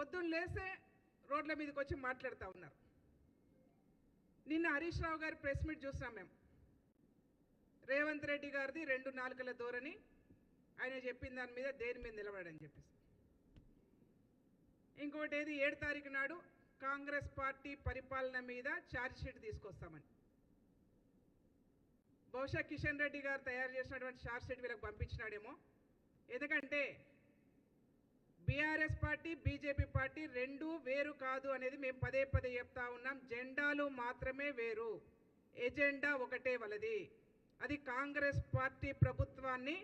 పొద్దున్న లేస్తే రోడ్ల మీదకి వచ్చి మాట్లాడుతూ ఉన్నారు. నిన్న హరీష్ రావు గారి ప్రెస్ మీట్ చూసినాం మేము. రేవంత్ రెడ్డి గారిది రెండు నాలుకల ధోరణి. ఆయన చెప్పిన దాని మీద దేని మీద నిలబడని చెప్పేసి. ఇంకోటి ఏది? ఏడు తారీఖు నాడు కాంగ్రెస్ పార్టీ పరిపాలన మీద ఛార్జ్షీట్ తీసుకొస్తామని. బహుశా కిషన్ రెడ్డి గారు తయారు చేసినటువంటి ఛార్జ్షీట్ వీళ్ళకి పంపించినాడేమో. ఎందుకంటే బీఆర్ఎస్ పార్టీ బీజేపీ పార్టీ రెండు వేరు కాదు అనేది మేము పదే పదే చెప్తా ఉన్నాం. జెండాలు మాత్రమే వేరు. ఎజెండా ఒకటే వలది. అది కాంగ్రెస్ పార్టీ ప్రభుత్వాన్ని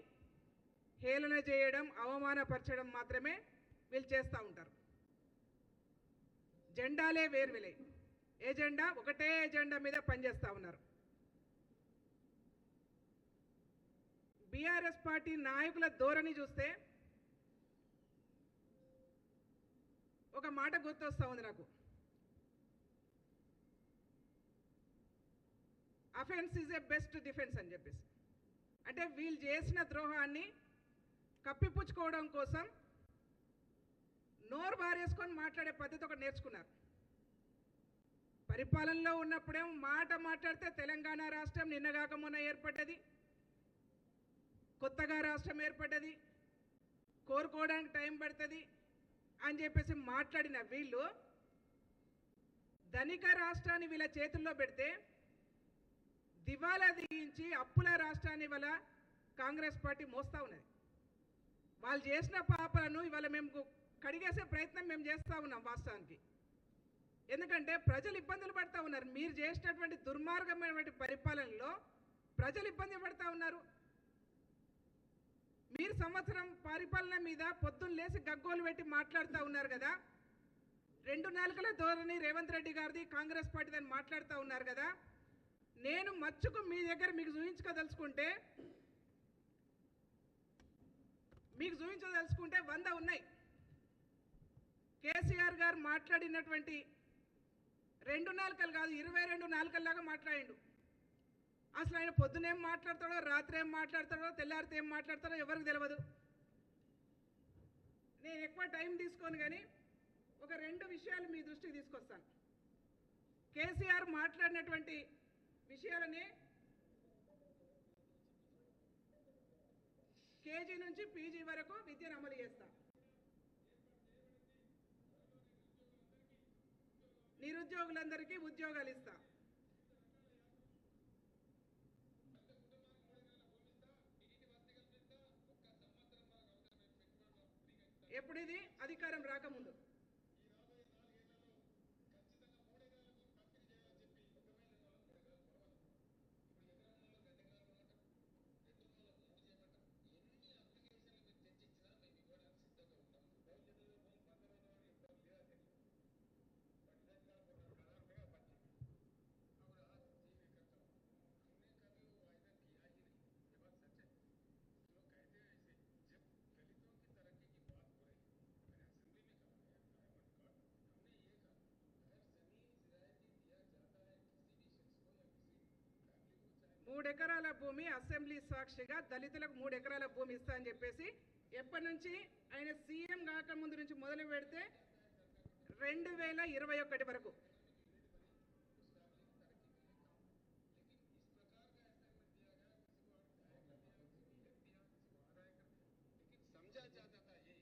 హేళన చేయడం అవమానపరచడం మాత్రమే వీళ్ళు చేస్తూ ఉంటారు. జెండాలే వేరు వీలే ఎజెండా ఒకటే ఎజెండా మీద పనిచేస్తూ ఉన్నారు. బీఆర్ఎస్ పార్టీ నాయకుల ధోరణి చూస్తే ఒక మాట గుర్తొస్తా ఉంది నాకు. Offence is a best defence అని చెప్పేసి. అంటే వీళ్ళు చేసిన ద్రోహాన్ని కప్పిపుచ్చుకోవడం కోసం నోరు బారేసుకొని మాట్లాడే పద్ధతి ఒకటి నేర్చుకున్నారు. పరిపాలనలో ఉన్నప్పుడేమో మాట మాట్లాడితే తెలంగాణ రాష్ట్రం నిన్నగాక మొన్న ఏర్పడ్డది. కొత్తగా రాష్ట్రం ఏర్పడ్డది. కోరుకోవడానికి టైం పడుతుంది. అని చెప్పేసి మాట్లాడిన వీళ్ళు ధనిక రాష్ట్రాన్ని వీళ్ళ చేతుల్లో పెడితే దివాలా దిగించి అప్పుల రాష్ట్రాన్ని వల్ల కాంగ్రెస్ పార్టీ మోస్తా ఉన్నది. వాళ్ళు చేసిన పాపలను ఇవాళ మేము కడిగేసే ప్రయత్నం మేము చేస్తూ ఉన్నాం వాస్తవానికి. ఎందుకంటే ప్రజలు ఇబ్బందులు పడుతూ ఉన్నారు. మీరు చేసినటువంటి దుర్మార్గమైనటువంటి పరిపాలనలో ప్రజలు ఇబ్బంది పడతా ఉన్నారు. మీరు సంవత్సరం పరిపాలన మీద పొద్దున్న లేసి గగ్గోలు పెట్టి మాట్లాడుతూ ఉన్నారు కదా? రెండు నాలుగుల ధోరణి రేవంత్ రెడ్డి గారిది కాంగ్రెస్ పార్టీ అని మాట్లాడుతూ ఉన్నారు కదా? నేను మచ్చుకు మీ దగ్గర మీకు చూపించుకోదలుచుకుంటే మీకు చూపించదలుచుకుంటే వంద ఉన్నాయి. కేసీఆర్ గారు మాట్లాడినటువంటి రెండు నాలుకలు కాదు ఇరవై రెండు నాలుకల్లాగా మాట్లాడిండు. అసలు ఆయన పొద్దునేం మాట్లాడతాడో రాత్రి ఏం మాట్లాడతాడో తెల్లారితే ఏం మాట్లాడతాడో ఎవరికి తెలియదు నేను ఎక్కువ టైం తీసుకోను కానీ ఒక రెండు విషయాలు మీ దృష్టికి తీసుకొస్తాను. కేసీఆర్ మాట్లాడినటువంటి విషయాలని కేజీ నుంచి పీజీ వరకు విద్యను అమలు చేస్తా. నిరుద్యోగులందరికీ ఉద్యోగాలు ఇస్తాను అధికారం రాకముందు. మూడు ఎకరాల భూమి అసెంబ్లీ సాక్షిగా దళితులకు మూడు ఎకరాల భూమి ఇస్తా అని చెప్పేసి ఎప్పటి నుంచి ఆయన సీఎం కాకముందు నుంచి మొదలు పెడితే రెండు వేల ఇరవై ఒకటి వరకు लेकिन समझा जाता था ये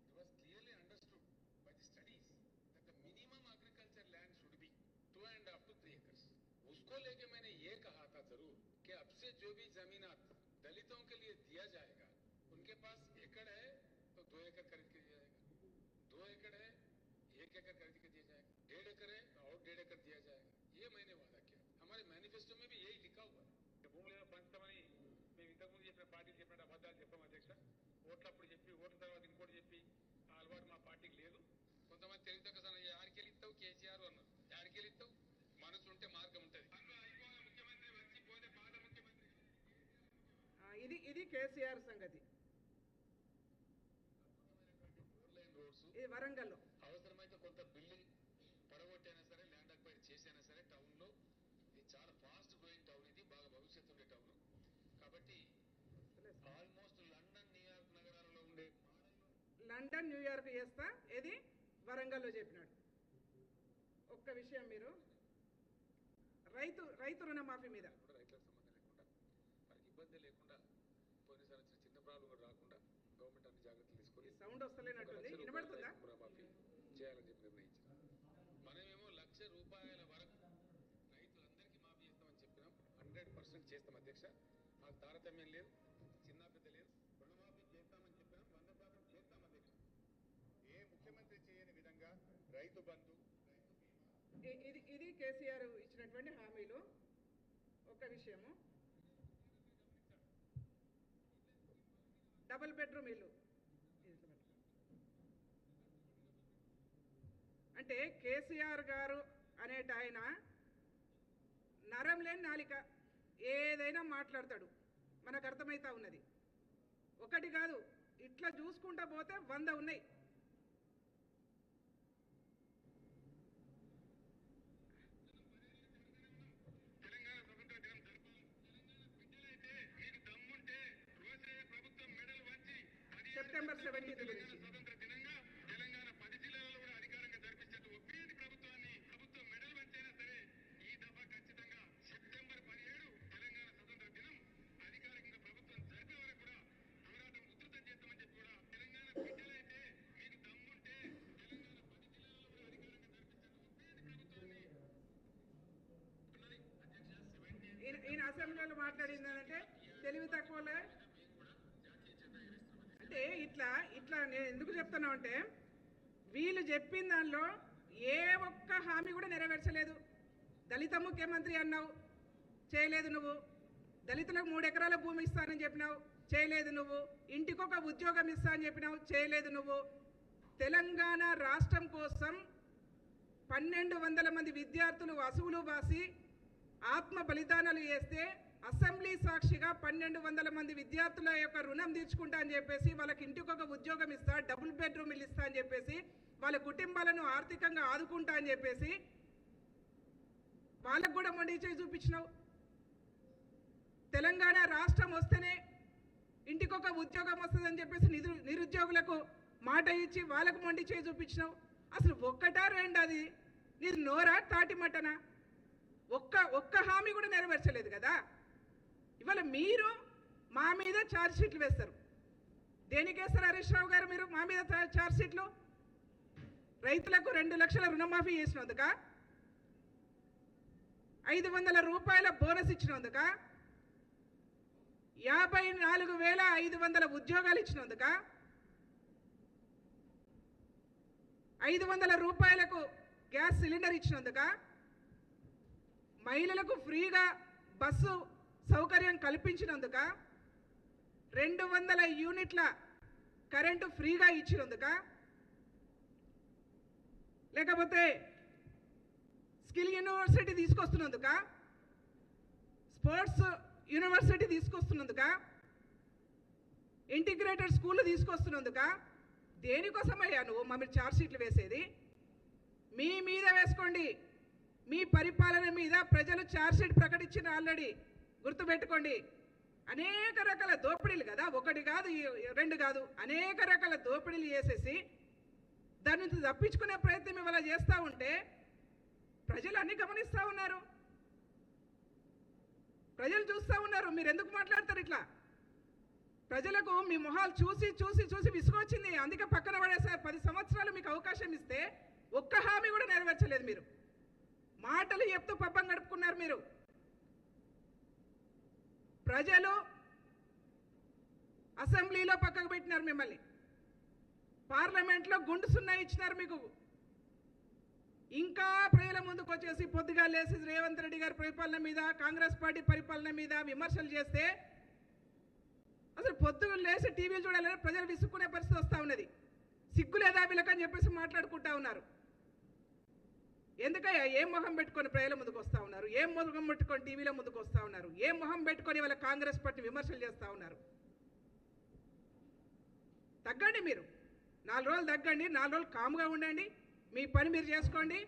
it was clearly understood by the studies that the minimum agriculture land should be two and up to three acres उसको लेके मैंने ये कहा था जरूर कि अब से जो भी जमीनात दलितों के लिए दिया जाएगा उनके पास एकड़ है तो दो एकड़ खरीद के दिया जाएगा दो एकड़ है एक एकड़ खरीद के दिया जाएगा डेढ़ एकड़ है तो और डेढ़ एकड़ दिया जाएगा ये मैंने वादा किया हमारे मैनिफेस्टो में भी यही लिखा हुआ है భూములు పంచమని మేము ఇంతకుముందు చెప్పిన పార్టీలు చెప్పిన అబద్ధాలు చెప్పాం అధ్యక్ష ఓట్లప్పుడు చెప్పి ఓట్ల తర్వాత ఇంకోటి చెప్పి ఆ అలవాటు మా పార్టీకి లేదు కొంతమంది తెలివి తక్కువ సన్న ఆడికెళ్ళి ఇస్తావు కేసీఆర్ అన్నారు ఆడికెళ్ళి ఇస్తావు మనసు ఉంటే మార్గం ఉంటది ఇది ఇది కేసీఆర్ సంగతి. ఇది వరంగల్లో. అవసరమైతే కొంత బిల్డింగ్ పడగొట్టైనా సరే ల్యాండ్ అక్వైర్ చేసైనా సరే టౌన్లో ఇది చాలా ఫాస్ట్ గ్రోయింగ్ టౌన్ ఇది బాగా భవిష్యత్తు ఉండే టౌన్ కాబట్టి ఆల్మోస్ట్ లండన్ న్యూయార్క్ నగరాలలో ఉండే లండన్ న్యూయార్క్ చేస్తా. ఇది వరంగల్లో చెప్పినాడు. ఒక్క విషయం మీరు. రైతు రైతు రుణమాఫీ మీద కూడా రైతులకు సంబంధం లేకుండా మనకి ఇబ్బంది లేకుండా పోయినసారి వచ్చిన చిన్న ప్రాబ్లం కూడా రాకుండా గవర్నమెంట్ అన్ని జాగ్రత్తలు తీసుకొని సౌండ్ వస్తలేనట్టుంది. వినబడుతుందా? చేయాలని చెప్పి నిర్ణయించారు. మనమేమో లక్ష రూపాయల వరకు రైతులందరికీ మాఫీ చేస్తామని చెప్పినాం. హండ్రెడ్ పర్సెంట్ చేస్తాం అధ్యక్ష. మాకు తారతమ్యం లేదు చిన్న పెద్ద లేదు. రుణమాఫీ చేస్తామని చెప్పినాం వంద శాతం చేస్తాం అధ్యక్ష. ఏ ముఖ్యమంత్రి చేయని విధంగా రైతు బంధు ఇది ఇది కేసీఆర్ ఇచ్చినటువంటి హామీలు. ఒక విషయము. డబుల్ బెడ్రూమ్ ఇల్లు ఇది ఇట్లా పట్టుకో. అంటే కేసీఆర్ గారు అనేట ఆయన నరం లేని నాలిక. ఏదైనా మాట్లాడతాడు. మనకు అర్థమైతా ఉన్నది. ఒకటి కాదు ఇట్లా చూసుకుంటా పోతే వంద ఉన్నాయి. తెలంగాణ స్వతంత్ర దినం జరుపుకోం బిడ్డలైతే మీకు దమ్ముంటే రోజే ప్రభుత్వం మెడల్ వంచి పదిహేను సెప్టెంబర్ సెవెంటీన్త్ తెలంగాణ గురించి స్వతంత్ర దినంగా తెలంగాణ పది జిల్లాలలో కూడా అధికారంగా జరిపించేట్టు ఒప్పించండి ప్రభుత్వాన్ని ప్రభుత్వం మెడల్ వంచైనా సరే ఈ దఫా ఖచ్చితంగా సెప్టెంబర్ పదిహేడు తెలంగాణ స్వతంత్ర దినం అధికారికంగా ప్రభుత్వం జరిపే వరకు కూడా పోరాటం ఉధృతం చేస్తామని చెప్పి కూడా తెలంగాణ బిడ్డలైతే మీకు దమ్ముంటే తెలంగాణ పది జిల్లాలలో కూడా అధికారంగా జరిపించేట్టు ఒప్పించండి ప్రభుత్వాన్ని ఉన్నది అధ్యక్ష సెవెంటీ ఈయన ఈయన అసెంబ్లీలో మాట్లాడింది అంటే తెలివి తక్కువలే. అంటే ఇట్లా ఇట్లా నేను ఎందుకు చెప్తున్నా అంటే వీళ్ళు చెప్పిన దానిలో ఏ ఒక్క హామీ కూడా నెరవేర్చలేదు. దళిత ముఖ్యమంత్రి అన్నావు చేయలేదు నువ్వు. దళితులకు మూడు ఎకరాల భూమి ఇస్తానని చెప్పినావు చేయలేదు నువ్వు. ఇంటికొక ఉద్యోగం ఇస్తా అని చెప్పినావు చేయలేదు నువ్వు. తెలంగాణ రాష్ట్రం కోసం పన్నెండు వందల మంది విద్యార్థులు అసువులు బాసి ఆత్మ బలిదానాలు చేస్తే అసెంబ్లీ సాక్షిగా పన్నెండు వందల మంది విద్యార్థుల యొక్క రుణం తీర్చుకుంటా అని చెప్పేసి వాళ్ళకి ఇంటికి ఒక ఉద్యోగం ఇస్తా డబుల్ బెడ్రూమ్ ఇల్లు ఇస్తా అని చెప్పేసి వాళ్ళ కుటుంబాలను ఆర్థికంగా ఆదుకుంటా అని చెప్పేసి వాళ్ళకు కూడా మొండి చేయి చూపించినావు. తెలంగాణ రాష్ట్రం వస్తేనే ఇంటికొక ఉద్యోగం వస్తుందని చెప్పేసి నిరు నిరుద్యోగులకు మాట ఇచ్చి వాళ్ళకు మొండి చేయి చూపించినావు. అసలు ఒక్కటా రెండు అది నీది నోరా తాటి మటనా? ఒక్క ఒక్క హామీ కూడా నెరవేర్చలేదు కదా? ఇవాళ మీరు మా మీద ఛార్జ్ షీట్లు వేస్తారు. దేనికి వేస్తారు హరీష్ రావు గారు మీరు మా మీద చా- ఛార్జ్ షీట్లు రైతులకు రెండు లక్షల రుణమాఫీ చేసినందుక? ఐదు వందల రూపాయల బోనస్ ఇచ్చినందుక? యాభై నాలుగు వేల ఐదు వందల ఉద్యోగాలు ఇచ్చినందుక? ఐదు వందల రూపాయలకు గ్యాస్ సిలిండర్ ఇచ్చినందుక? మహిళలకు ఫ్రీగా బస్సు సౌకర్యం కల్పించినందుక రెండు వందల యూనిట్ల కరెంటు ఫ్రీగా ఇచ్చినందుక లేకపోతే స్కిల్ యూనివర్సిటీ తీసుకొస్తున్నందుక స్పోర్ట్స్ యూనివర్సిటీ తీసుకొస్తున్నందుక ఇంటిగ్రేటెడ్ స్కూల్ తీసుకొస్తున్నందుక దేనికోసమయ్యా నువ్వు మమ్మల్ని ఛార్జ్ షీట్లు వేసేది? మీ మీద వేసుకోండి. మీ పరిపాలన మీద ప్రజలు చార్జ్షీట్ ప్రకటించిన ఆల్రెడీ గుర్తుపెట్టుకోండి. అనేక రకాల దోపిడీలు కదా ఒకటి కాదు రెండు కాదు అనేక రకాల దోపిడీలు చేసేసి దాని నుంచి తప్పించుకునే ప్రయత్నం ఇవాళ చేస్తూ ఉంటే ప్రజలు అన్ని గమనిస్తూ ఉన్నారు. ప్రజలు చూస్తూ ఉన్నారు మీరు ఎందుకు మాట్లాడతారు ఇట్లా? ప్రజలకు మీ మొహాలు చూసి చూసి చూసి విసుగొచ్చింది. అందుకే పక్కన పడేసారు పది సంవత్సరాలు మీకు అవకాశం ఇస్తే ఒక్క హామీ కూడా నెరవేర్చలేదు మీరు. మాటలు చెప్తూ పబ్బం గడుపుకున్నారు మీరు. ప్రజలు అసెంబ్లీలో పక్కకు పెట్టినారు మిమ్మల్ని. పార్లమెంట్లో గుండు సున్నా ఇచ్చినారు మీకు. ఇంకా ప్రజల ముందుకు వచ్చేసి పొద్దుగా లేసి రేవంత్ రెడ్డి గారి పరిపాలన మీద కాంగ్రెస్ పార్టీ పరిపాలన మీద విమర్శలు చేస్తే అసలు పొద్దుగా లేచి టీవీలు చూడాలని ప్రజలు విసుక్కునే పరిస్థితి వస్తూ ఉన్నది. సిగ్గులేదా వీళ్ళకని చెప్పేసి మాట్లాడుకుంటా ఉన్నారు. ఎందుకయ్యా? ఏం మొహం పెట్టుకొని ప్రజల ముందుకు వస్తూ ఉన్నారు? ఏం మొహం పెట్టుకొని టీవీలో ముందుకు వస్తూ ఉన్నారు? ఏం మొహం పెట్టుకొని వాళ్ళ కాంగ్రెస్ పార్టీ విమర్శలు చేస్తూ ఉన్నారు? తగ్గండి మీరు. నాలుగు రోజులు తగ్గండి. నాలుగు రోజులు కాముగా ఉండండి. మీ పని మీరు చేసుకోండి.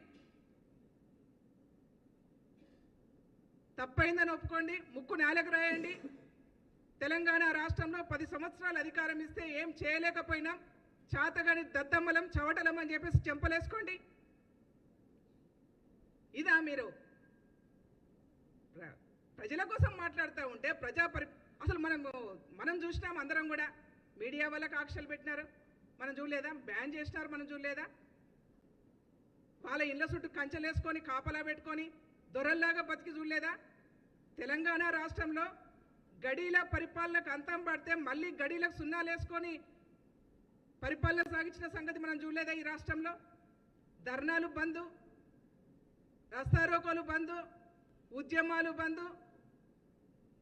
తప్పైందని ఒప్పుకోండి. ముక్కు నేలకు రాయండి. తెలంగాణ రాష్ట్రంలో పది సంవత్సరాలు అధికారం ఇస్తే ఏం చేయలేకపోయినాం? చాతగాని దద్దమ్మలం చవటలం అని చెప్పేసి చెంపలేసుకోండి. ఇదా మీరు. ప్ర- ప్రజల కోసం మాట్లాడుతూ ఉంటే ప్రజా పరి అసలు మనం మనం చూసినాం అందరం కూడా. మీడియా వాళ్ళకి ఆక్షలు పెట్టినారు. మనం చూడలేదా? బ్యాన్ చేసినారు మనం చూడలేదా? వాళ్ళ ఇళ్ళ చుట్టూ కంచెలేసుకొని కాపలా పెట్టుకొని దొరల్లాగా బతికి చూడలేదా? తెలంగాణ రాష్ట్రంలో గడీల పరిపాలనకు అంతం పడితే మళ్ళీ గడీలకు సున్నాలు వేసుకొని పరిపాలన సాగించిన సంగతి మనం చూడలేదా ఈ రాష్ట్రంలో? ధర్నాలు బంధు రస్తారోకోలు బంధు ఉద్యమాలు బంధు.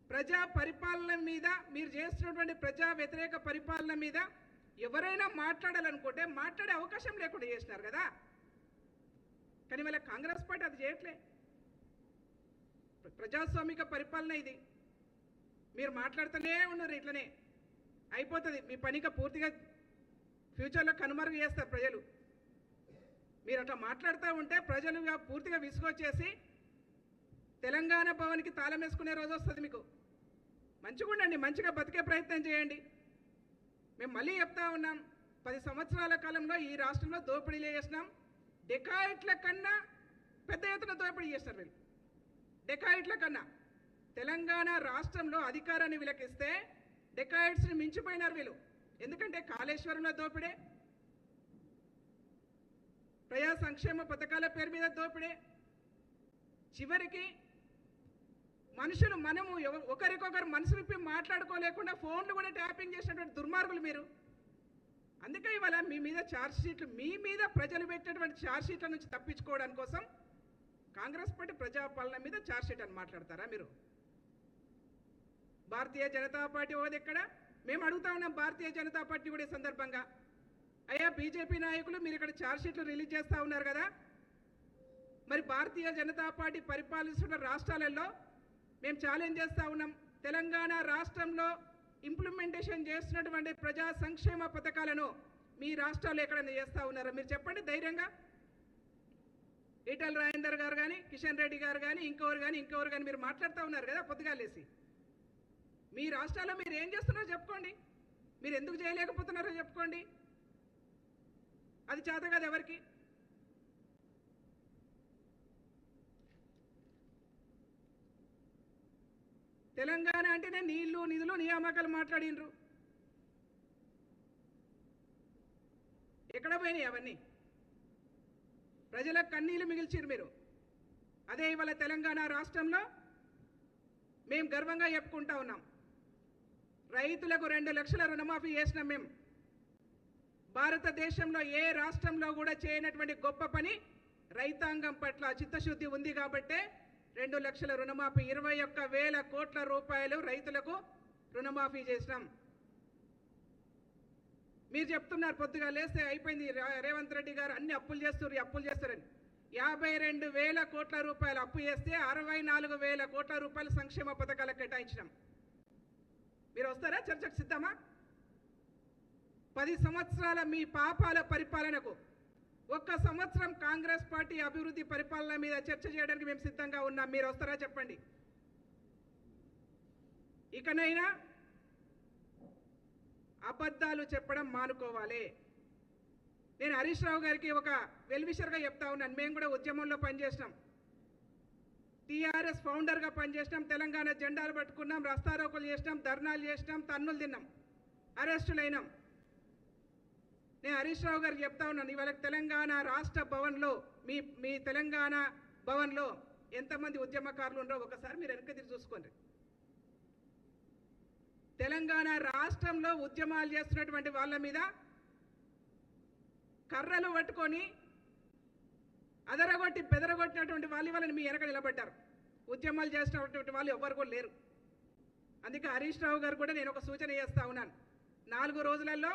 ప్రజా పరిపాలన మీద మీరు చేస్తున్నటువంటి ప్రజా వ్యతిరేక పరిపాలన మీద ఎవరైనా మాట్లాడాలనుకుంటే మాట్లాడే అవకాశం లేకుండా చేసినారు కదా. కానీ మళ్ళీ కాంగ్రెస్ పార్టీ అది చేయట్లే. ప్రజాస్వామిక పరిపాలన ఇది. మీరు మాట్లాడుతూనే ఉన్నారు ఇట్లనే. అయిపోతుంది. మీ పనిక పూర్తిగా ఫ్యూచర్లో కనుమరుగు చేస్తారు ప్రజలు. మీరు అట్లా మాట్లాడుతూ ఉంటే ప్రజలు పూర్తిగా విసుగొచ్చేసి తెలంగాణ భవన్కి తాళం వేసుకునే రోజు వస్తుంది మీకు. మంచిగా ఉండండి మంచిగా బతికే ప్రయత్నం చేయండి. మేము మళ్ళీ చెప్తా ఉన్నాం పది సంవత్సరాల కాలంలో ఈ రాష్ట్రంలో దోపిడీలు చేసినాం. డెకాయిట్ల కన్నా పెద్ద ఎత్తున దోపిడీ చేస్తారు వీళ్ళు. డెకాయిట్ల కన్నా. తెలంగాణ రాష్ట్రంలో అధికారాన్ని విలకిస్తే డెకాయిట్స్ని మించిపోయినారు వీళ్ళు. ఎందుకంటే కాళేశ్వరంలో దోపిడే ప్రజా సంక్షేమ పథకాల పేరు మీద దోపిడే. చివరికి మనుషులు మనము ఒకరికొకరు మనసు విప్పి మాట్లాడుకోలేకుండా ఫోన్లు కూడా ట్యాపింగ్ చేసినటువంటి దుర్మార్గులు మీరు. అందుకే ఇవాళ మీ మీద ఛార్జ్ షీట్లు మీ మీద ప్రజలు పెట్టినటువంటి ఛార్జ్ షీట్ల నుంచి తప్పించుకోవడానికి కోసం కాంగ్రెస్ పార్టీ ప్రజాపాలన మీద ఛార్జ్ షీట్ అని మాట్లాడతారా మీరు? భారతీయ జనతా పార్టీ ఓది ఎక్కడ? మేము అడుగుతా ఉన్నాం భారతీయ జనతా పార్టీ కూడా సందర్భంగా. అయ్యా బీజేపీ నాయకులు మీరు ఇక్కడ ఛార్జ్షీట్లు రిలీజ్ చేస్తూ ఉన్నారు కదా? మరి భారతీయ జనతా పార్టీ పరిపాలిస్తున్న రాష్ట్రాలలో మేము ఛాలెంజ్ చేస్తూ ఉన్నాం. తెలంగాణ రాష్ట్రంలో ఇంప్లిమెంటేషన్ చేస్తున్నటువంటి ప్రజా సంక్షేమ పథకాలను మీ రాష్ట్రాల్లో ఎక్కడైనా చేస్తూ ఉన్నారా? మీరు చెప్పండి ధైర్యంగా. ఈటల రాజేందర్ గారు కానీ కిషన్ రెడ్డి గారు కానీ ఇంకోరు కానీ ఇంకోరు కానీ మీరు మాట్లాడుతూ ఉన్నారు కదా పొద్దుగాలేసి. మీ రాష్ట్రాల్లో మీరు ఏం చేస్తున్నారో చెప్పుకోండి. మీరు ఎందుకు చేయలేకపోతున్నారో చెప్పుకోండి. అది చేత కాదు ఎవరికి? తెలంగాణ అంటేనే నీళ్ళు నిధులు నియామకాలు మాట్లాడినరు. ఎక్కడ పోయినాయి అవన్నీ? ప్రజలకు కన్నీళ్ళు మిగిల్చారు మీరు. అదే ఇవాళ తెలంగాణ రాష్ట్రంలో మేము గర్వంగా చెప్పుకుంటా ఉన్నాం. రైతులకు రెండు లక్షల రుణమాఫీ చేసినాం మేము భారతదేశంలో ఏ రాష్ట్రంలో కూడా చేయనటువంటి గొప్ప పని రైతాంగం పట్ల చిత్తశుద్ధి ఉంది కాబట్టే రెండు లక్షల రుణమాఫీ ఇరవై ఒక్క వేల కోట్ల రూపాయలు రైతులకు రుణమాఫీ చేసినాం. మీరు చెప్తున్నారు పొద్దుగా లేస్తే అయిపోయింది. రేవంత్ రెడ్డి గారు అన్ని అప్పులు చేస్తారు అప్పులు చేస్తారని. యాభై రెండు వేల కోట్ల రూపాయలు అప్పు చేస్తే అరవై నాలుగు వేల కోట్ల రూపాయలు సంక్షేమ పథకాలకు కేటాయించినాం. మీరు వస్తారా? చర్చకు సిద్ధమా? పది సంవత్సరాల మీ పాపాల పరిపాలనకు ఒక్క సంవత్సరం కాంగ్రెస్ పార్టీ అభివృద్ధి పరిపాలన మీద చర్చ చేయడానికి మేము సిద్ధంగా ఉన్నాం. మీరు వస్తారా చెప్పండి. ఇకనైనా అబద్ధాలు చెప్పడం మానుకోవాలి. నేను హరీష్ రావు గారికి ఒక వెల్విషర్గా చెప్తా ఉన్నాను. మేము కూడా ఉద్యమంలో పనిచేసినాం. టీఆర్ఎస్ ఫౌండర్గా పనిచేసినాం. తెలంగాణ జెండాలు పట్టుకున్నాం. రస్తారోకలు చేసినాం. ధర్నాలు చేసినాం. తన్నులు తిన్నాం. అరెస్టులు అయినాం నేను హరీష్ రావు గారికి చెప్తా ఉన్నాను ఇవాళ తెలంగాణ రాష్ట్ర భవన్లో మీ మీ తెలంగాణ భవన్లో ఎంతమంది ఉద్యమకారులు ఉన్నారో ఒకసారి మీరు వెనక తిరిగి చూసుకోండి. తెలంగాణ రాష్ట్రంలో ఉద్యమాలు చేస్తున్నటువంటి వాళ్ళ మీద కర్రలు పట్టుకొని అదరగొట్టి బెదరగొట్టినటువంటి వాళ్ళు వాళ్ళని మీ వెనక నిలబడ్డారు. ఉద్యమాలు చేసినటువంటి వాళ్ళు ఎవ్వరు కూడా లేరు. అందుకే హరీష్ రావు గారు కూడా నేను ఒక సూచన చేస్తా ఉన్నాను. నాలుగు రోజులలో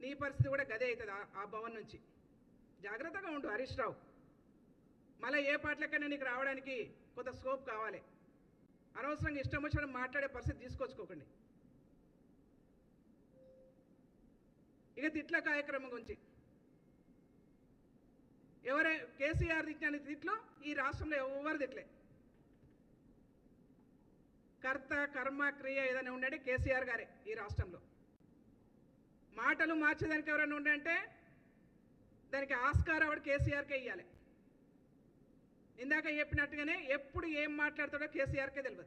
నీ పరిస్థితి కూడా గదే అవుతుంది ఆ- భవన్ నుంచి. జాగ్రత్తగా ఉండు హరీష్ రావు. మళ్ళీ ఏ పాటలకైనా నీకు రావడానికి కొంత స్కోప్ కావాలి. అనవసరంగా ఇష్టం వచ్చిన మాట్లాడే పరిస్థితి తీసుకొచ్చుకోకండి. ఇక తిట్ల కార్యక్రమం గురించి. ఎవరే కేసీఆర్ తిట్టిన తిట్లు ఈ రాష్ట్రంలో ఎవరు తిట్లే. కర్త కర్మ క్రియ ఏదైనా ఉండే కేసీఆర్ గారే ఈ రాష్ట్రంలో. మాటలు మార్చేదానికి ఎవరైనా ఉండంటే దానికి ఆస్కార్ అవార్డు కేసీఆర్కే ఇవ్వాలి ఇందాక చెప్పినట్టుగానే ఎప్పుడు ఏం మాట్లాడతాడో కేసీఆర్కే తెలియదు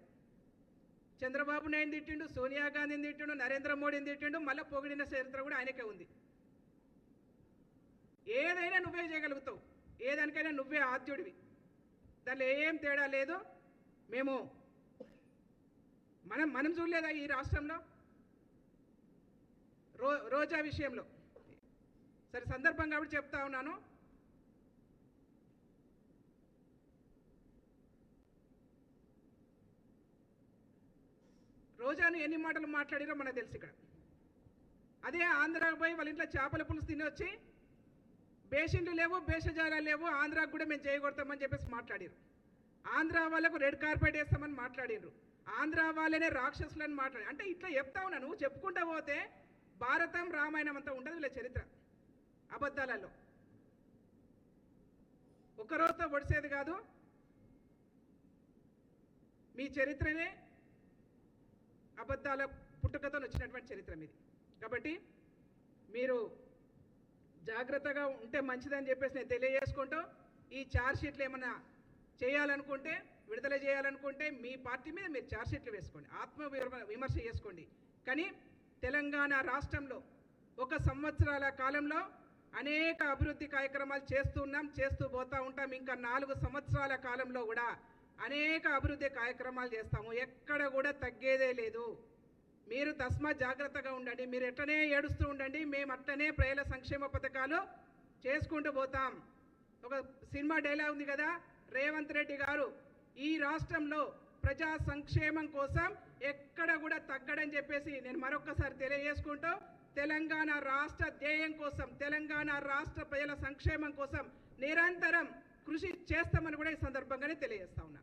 చంద్రబాబు నాయుడు తిట్టిండు సోనియా గాంధీని తిట్టిండు నరేంద్ర మోడీని తిట్టిండు మళ్ళీ పొగిడిన చరిత్ర కూడా ఆయనకే ఉంది. ఏదైనా నువ్వే చేయగలుగుతావు. ఏదానికైనా నువ్వే ఆద్యుడివి. దానిలో ఏం తేడా లేదు. మేము మనం మనం చూడలేదా ఈ రాష్ట్రంలో? రో రోజా విషయంలో. సరే సందర్భం కాబట్టి చెప్తా ఉన్నాను. రోజాను ఎన్ని మాటలు మాట్లాడారో మనకు తెలుసు ఇక్కడ. అదే ఆంధ్రాకు పోయి వాళ్ళ ఇంట్లో చేపల పులుసు తినొచ్చి బేషన్లు లేవు బేషజారాలు లేవు ఆంధ్రాకు కూడా మేము చేయగొడతామని చెప్పేసి మాట్లాడారు. ఆంధ్ర వాళ్ళకు రెడ్ కార్పెట్ వేస్తామని మాట్లాడారు. ఆంధ్ర వాళ్ళనే రాక్షసులని మాట్లాడి అంటే ఇట్లా చెప్తా ఉన్నా నువ్వు చెప్పుకుంటా పోతే భారతం రామాయణం అంతా ఉండదు వీళ్ళ చరిత్ర. అబద్ధాలలో. ఒక రోజుతో పొడిసేది కాదు. మీ చరిత్రనే అబద్ధాల పుట్టుకతో వచ్చినటువంటి చరిత్ర మీది. కాబట్టి మీరు జాగ్రత్తగా ఉంటే మంచిదని చెప్పేసి నేను తెలియజేసుకుంటూ ఈ ఛార్జ్ షీట్లు చేయాలనుకుంటే విడుదల చేయాలనుకుంటే మీ పార్టీ మీద మీరు ఛార్జ్ షీట్లు వేసుకోండి. ఆత్మ విమర్శ చేసుకోండి. కానీ తెలంగాణ రాష్ట్రంలో ఒక సంవత్సరాల కాలంలో అనేక అభివృద్ధి కార్యక్రమాలు చేస్తున్నాం చేస్తూ పోతా ఉంటాం. ఇంకా నాలుగు సంవత్సరాల కాలంలో కూడా అనేక అభివృద్ధి కార్యక్రమాలు చేస్తాము. ఎక్కడ కూడా తగ్గేదే లేదు. మీరు తస్మా జాగ్రత్తగా ఉండండి. మీరు ఎట్టనే ఏడుస్తూ ఉండండి. మేము అట్టనే ప్రజల సంక్షేమ పథకాలు చేసుకుంటూ పోతాం. ఒక సినిమా డైలాగ్ ఉంది కదా రేవంత్ రెడ్డి గారు ఈ రాష్ట్రంలో ప్రజా సంక్షేమం కోసం ఎక్కడ కూడా తగ్గడని చెప్పేసి నేను మరొకసారి తెలియజేసుకుంటూ తెలంగాణ రాష్ట్ర ధ్యేయం కోసం తెలంగాణ రాష్ట్ర ప్రజల సంక్షేమం కోసం నిరంతరం కృషి చేస్తామని కూడా ఈ సందర్భంగానే తెలియజేస్తా ఉన్నా.